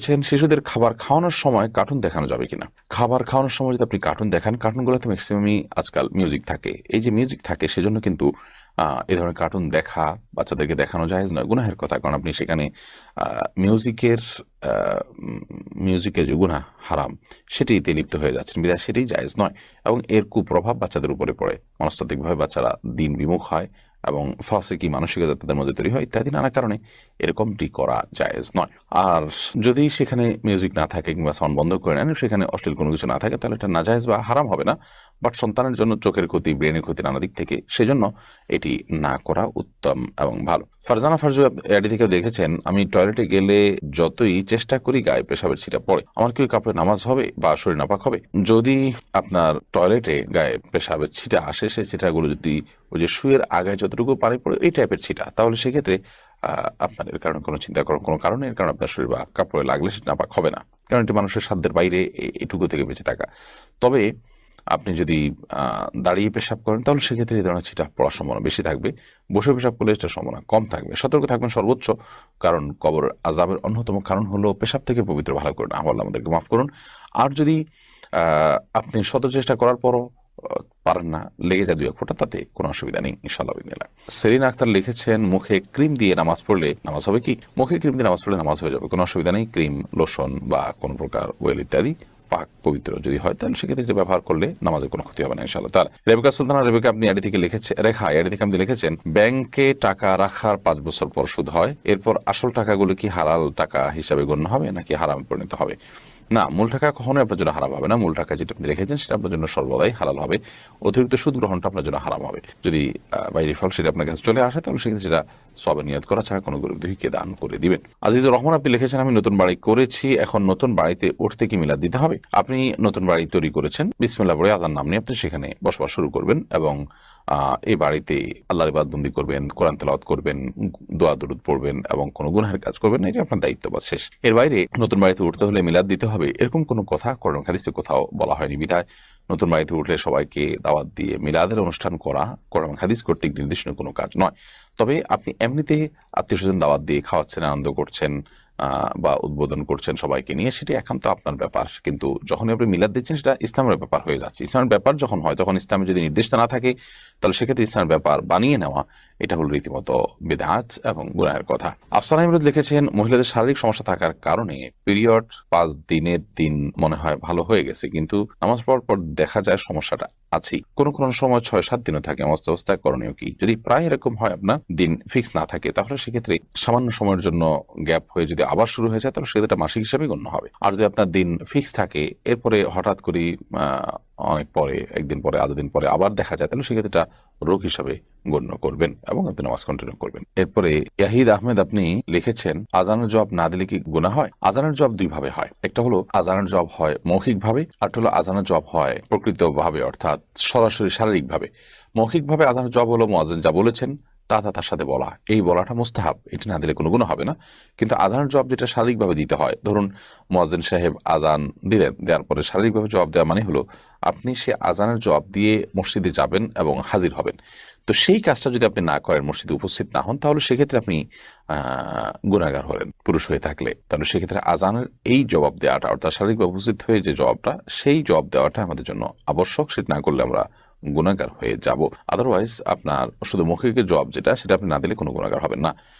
বলছেন শিশুদের খাবার খাওয়ানোর সময় কার্টুন দেখানো যাবে কিনা? খাবার খাওয়ানোর সময় যদি আপনি কার্টুন দেখান কার্টুনগুলোতে ম্যাক্সিমামই আজকাল মিউজিক থাকে। এই যে মিউজিক থাকে, সেজন্য কিন্তু এ ধরনের কার্টুন দেখা বাচ্চাদেরকে দেখানো যায় নয়, গুনাহের কথা। কারণ আপনি সেখানে মিউজিকের মিউজিকের যে গুনাহ হারাম সেটিতে লিপ্ত হয়ে যাচ্ছেন। বিধায় সেটি জায়েজ নয়। এবং এর কুপ্রভাব বাচ্চাদের উপরে পড়ে। মনস্তাত্ত্বিকভাবে বাচ্চারা দিন বিমুখ হয়। এবং ফাঁসিকি মানসিকতা তাদের মধ্যে তৈরি হয়, ইত্যাদি নানা কারণে এরকমটি করা জায়েজ নয়। আর যদি সেখানে মিউজিক না থাকে কিংবা সাউন্ড বন্ধ করে নেন, সেখানে অশ্লীল কোনো কিছু না থাকে, তাহলে এটা না জায়েজ বা হারাম হবে না। বাট সন্তানের জন্য চোখের ক্ষতি ব্রেনের ক্ষতি নানা দিক থেকে, সেজন্য এটি না করা উত্তম এবং ভালো। ফারজানা ফারজু এডি থেকে দেখেছেন, আমি টয়লেটে গেলে যতই চেষ্টা করি গায়ে পেশাবের ছিটা পড়ে। আমার কি কাপড়ে নামাজ হবে বা শরীর নাপাক হবে? যদি আপনার টয়লেটে গায়ে পেশাবের ছিটা আসে সেই ছিটাগুলো যদি ওই যে শুয়ের আগায় যতটুকু পানি পড়ে এই টাইপের ছিটা, তাহলে সেক্ষেত্রে আপনার এর কারণে কোনো চিন্তা করার কোনো কারণে এর কারণে আপনার শরীর বা কাপড়ে লাগলে সেটা নাপাক হবে না। কারণ এটি মানুষের সাধ্যের বাইরে এটুকু থেকে বেঁচে থাকা। তবে আপনি যদি দাঁড়িয়ে পেশাব করেন তাহলে সেক্ষেত্রে এই ধরনের ছিটা পড়ার সম্ভাবনা বেশি থাকবে। বসে পেশাব করলে সেটার সম্ভাবনা কম থাকবে। সতর্ক থাকবেন সর্বোচ্চ কারণ কবর আজাবের অন্যতম কারণ হলো পেশাব থেকে পবিত্র ভালো করুন। আল্লাহ আমাদেরকে মাফ করুন। আর যদি আহ, আপনি শত চেষ্টা করার পরও পারেন না লেগে যায় দুই এক ফোঁটা তাতে কোনো অসুবিধা নেই ইনশাল্লাহ। সেরিন আক্তার লিখেছেন মুখে ক্রিম দিয়ে নামাজ পড়লে নামাজ হবে কি? মুখে ক্রিম দিয়ে নামাজ পড়লে নামাজ হয়ে যাবে কোনো অসুবিধা নেই ক্রিম লোশন বা কোনো প্রকার ওয়েল ইত্যাদি পাক পবিত্র। যদি হয়, তাহলে সেক্ষেত্রে এটা ব্যবহার করলে নামাজের কোনো ক্ষতি হবে না ইনশাল্লাহ তার রেবেকা সুলতানা, রেবেকা আপনি এডি থেকে লিখেছেন রেখা এডি থেকে আপনি লিখেছেন, ব্যাংকে টাকা রাখার পাঁচ বছর পর সুদ হয়, এরপর আসল টাকাগুলো কি হারাল টাকা হিসাবে গণ্য হবে নাকি হারাম পরিণত হবে? না, মূল টাকা কখনোই আপনার জন্য হারাম হবে না। মূল টাকা যেটা আপনি রেখেছেন, সেটা আপনার জন্য সর্বদাই হালাল হবে। অতিরিক্ত সুদ গ্রহণটা আপনার জন্য হারাম হবে। যদি বাই ডিফল্ট সেটা আপনার কাছে চলে আসে, তাহলে সেক্ষেত্রে সেটা সবে নিয়ত করা ছাড়া কোনো গরিব দুঃখীকে দান করে দিবেন। আজিজুর রহমান, আপনি লিখেছেন, আমি নতুন বাড়ি করেছি, এখন নতুন বাড়িতে উঠতে কি মিলাদ দিতে হবে? আপনি নতুন বাড়ি তৈরি করেছেন। বিসমিল্লা বলে আদার নাম নিয়ে আপনি সেখানে বসবাস শুরু করবেন এবং এই বাড়িতে আল্লাহর ইবাদবন্দি করবেন, কোরআন তেলাওয়াত করবেন, দোয়া, দরুদ পড়বেন এবং কোনো গুনহার কাজ করবেন এটা আপনার দায়িত্ব বা শেষ। এর বাইরে নতুন বাড়িতে উঠতে হলে মিলাদ দিতে হবে, এরকম কোনো কথা করোনা হাদিসে কোথাও বলা হয়নি বিধায়। নতুন বাড়িতে উঠলে সবাইকে দাওয়াত দিয়ে মিলাদের অনুষ্ঠান করা কোরআন হাদিস কর্তৃক নির্দেশনীয় কোনো কাজ নয়। তবে আপনি এমনিতে আত্মীয় স্বজন দাওয়াত দিয়ে খাওয়াচ্ছেন, আনন্দ করছেন বা উদ্বোধন করছেন সবাইকে নিয়ে, সেটি একান্ত আপনার ব্যাপার। কিন্তু যখন আপনি মিলাদ দিচ্ছেন, সেটা ইসলামের ব্যাপার হয়ে যাচ্ছে। ইসলামের ব্যাপার যখন হয়, তখন ইসলামের যদি নির্দেশনা না থাকে, তাহলে সেক্ষেত্রে ইসলামের ব্যাপার বানিয়ে নেওয়া, এটা হলো রীতিমতো বেদাত এবং গুনাহের কথা। আফসার আহমদ লিখেছেন, মহিলাদের শারীরিক সমস্যা থাকার কারণে পিরিয়ড পাঁচ দিনের দিন মনে হয় ভালো হয়ে গেছে। কিন্তু নামাজ পড়ার পর দেখা যায় সমস্যাটা আছেই কোন কোন সময় ছয় সাত দিনও থাকে, অবস্থা অবস্থায় করণীয় কি? যদি প্রায় এরকম হয় আপনার, দিন ফিক্স না থাকে, তাহলে সেক্ষেত্রে সামান্য সময়ের জন্য গ্যাপ হয়ে যদি আবার শুরু হয়ে যায়, তাহলে সেক্ষেত্রে মাসিক হিসাবে গণ্য হবে। আর যদি আপনার দিন ফিক্স থাকে, এরপরে হঠাৎ করে অনেক পরে, একদিন পরে আধা দিন পরে আবার দেখা যায়, তাহলে সেক্ষেত্রে রোগ হিসাবে গণ্য করবেন এবং আপনি নামাজ কন্টিনিউ করবেন। এরপরে ইয়াহিদ আহমেদ আপনি লিখেছেন, আজানের জব না দিলে কি গুণা হয়? আজানের জব দুই ভাবে হয়। একটা হলো, আজানের জব হয় মৌখিক ভাবে আর হলো, আজানের জবাব হয় প্রকৃত ভাবে অর্থাৎ সরাসরি শারীরিক ভাবে মৌখিক ভাবে আজানের জব হলো মোয়াজেন যা বলেছেন তা তা তার সাথে বলা। এই বলাটা মুস্তাহাব। এটি না দিলে কোনো গুণ হবে না। কিন্তু আজানের জবাব যেটা শারীরিকভাবে দিতে হয়, ধরুন মোয়াজেন সাহেব আজান দিলেন, দেওয়ার পরে শারীরিকভাবে জবাব দেওয়া মানে হলো আপনি সে আজানের জবাব দিয়ে মসজিদে যাবেন এবং হাজির হবেন। তো সেই কাজটা যদি আপনি না করেন, মসজিদে উপস্থিত না হন, তাহলে সেক্ষেত্রে আপনি গুণাগার হলেন, পুরুষ হয়ে থাকলে। তাহলে সেক্ষেত্রে আজানের এই জবাব দেওয়াটা, অর্থাৎ শারীরিকভাবে উপস্থিত হয়ে যে জবাবটা, সেই জবাব দেওয়াটা আমাদের জন্য আবশ্যক। সেটা না করলে আমরা গুণাগার হয়ে যাব। আদারওয়াইজ আপনার শুধু মৌখিকের জবাব যেটা, সেটা আপনি না দিলে কোনো গুণাগার হবেন না।